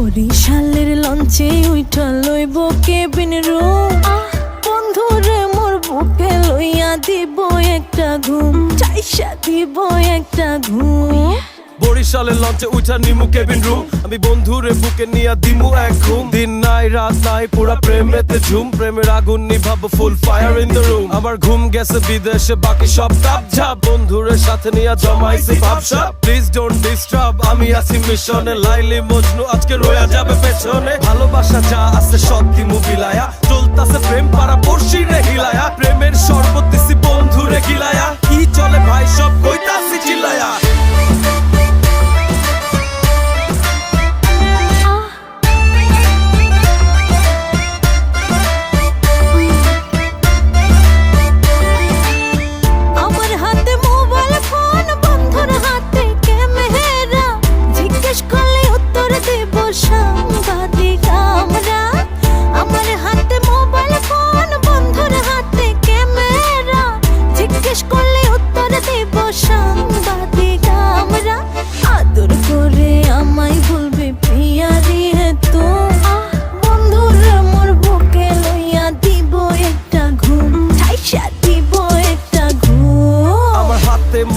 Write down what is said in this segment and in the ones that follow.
বরিশালের লঞ্চে উইঠা লইব কেবিন রুম। বন্ধুরে মোর বুকে লইয়া দিব একটা ঘুম। চাইসা দিব একটা ঘুম। বরিশালের লঞ্চে উঠা নিমু কেবিন রুম আমি বন্ধুরে বুকে নিয়া দিমু এক ঘুম। দিন নাই, রাত নাই, পুরা প্রেমেতে ঝুম। প্রেমের আগুন নিভাবো full fire in the room আমার ঘুম গেছে বিদেশে, বাকি সব তাপ ঝাপ। বন্ধুরের সাথে নিয়া জমাইছি ভাবসা প্লিজ ডোন্ট ডিস্টার্ব আমি আছি মিশনে। লাইলি মজনু আজকে রয়া যাবে পেছনে। ভালোবাসা যা আছে সব দিমু বিলায়া চলতাছে প্রেম পারা দেব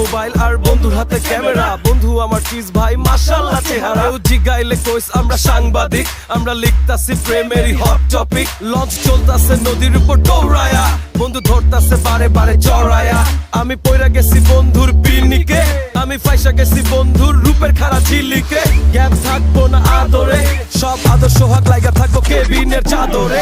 মোবাইল আর বন্ধুর হাতে ক্যামেরা। বন্ধু আমার চিজ ভাই মাশাল্লাহ চেহারা। জিগাইলে কইস, আমরা সাংবাদিক। আমরা লিখতাছি প্রেমেরই হট টপিক লঞ্চ চলতাছে নদীর উপর দৌড়ায়া। বন্ধু ধরতাছে বারে বারে চড়ায়া। আমি পয়রা গেছি বন্ধুর পিনিকে আমি ফাইসা গেছি বন্ধুর রূপের খারা ঝিলিকে। গ্যাপ থাকব না আদরে। সব আদর সোহাগ লাগা থাকব কেবিনের চাদরে।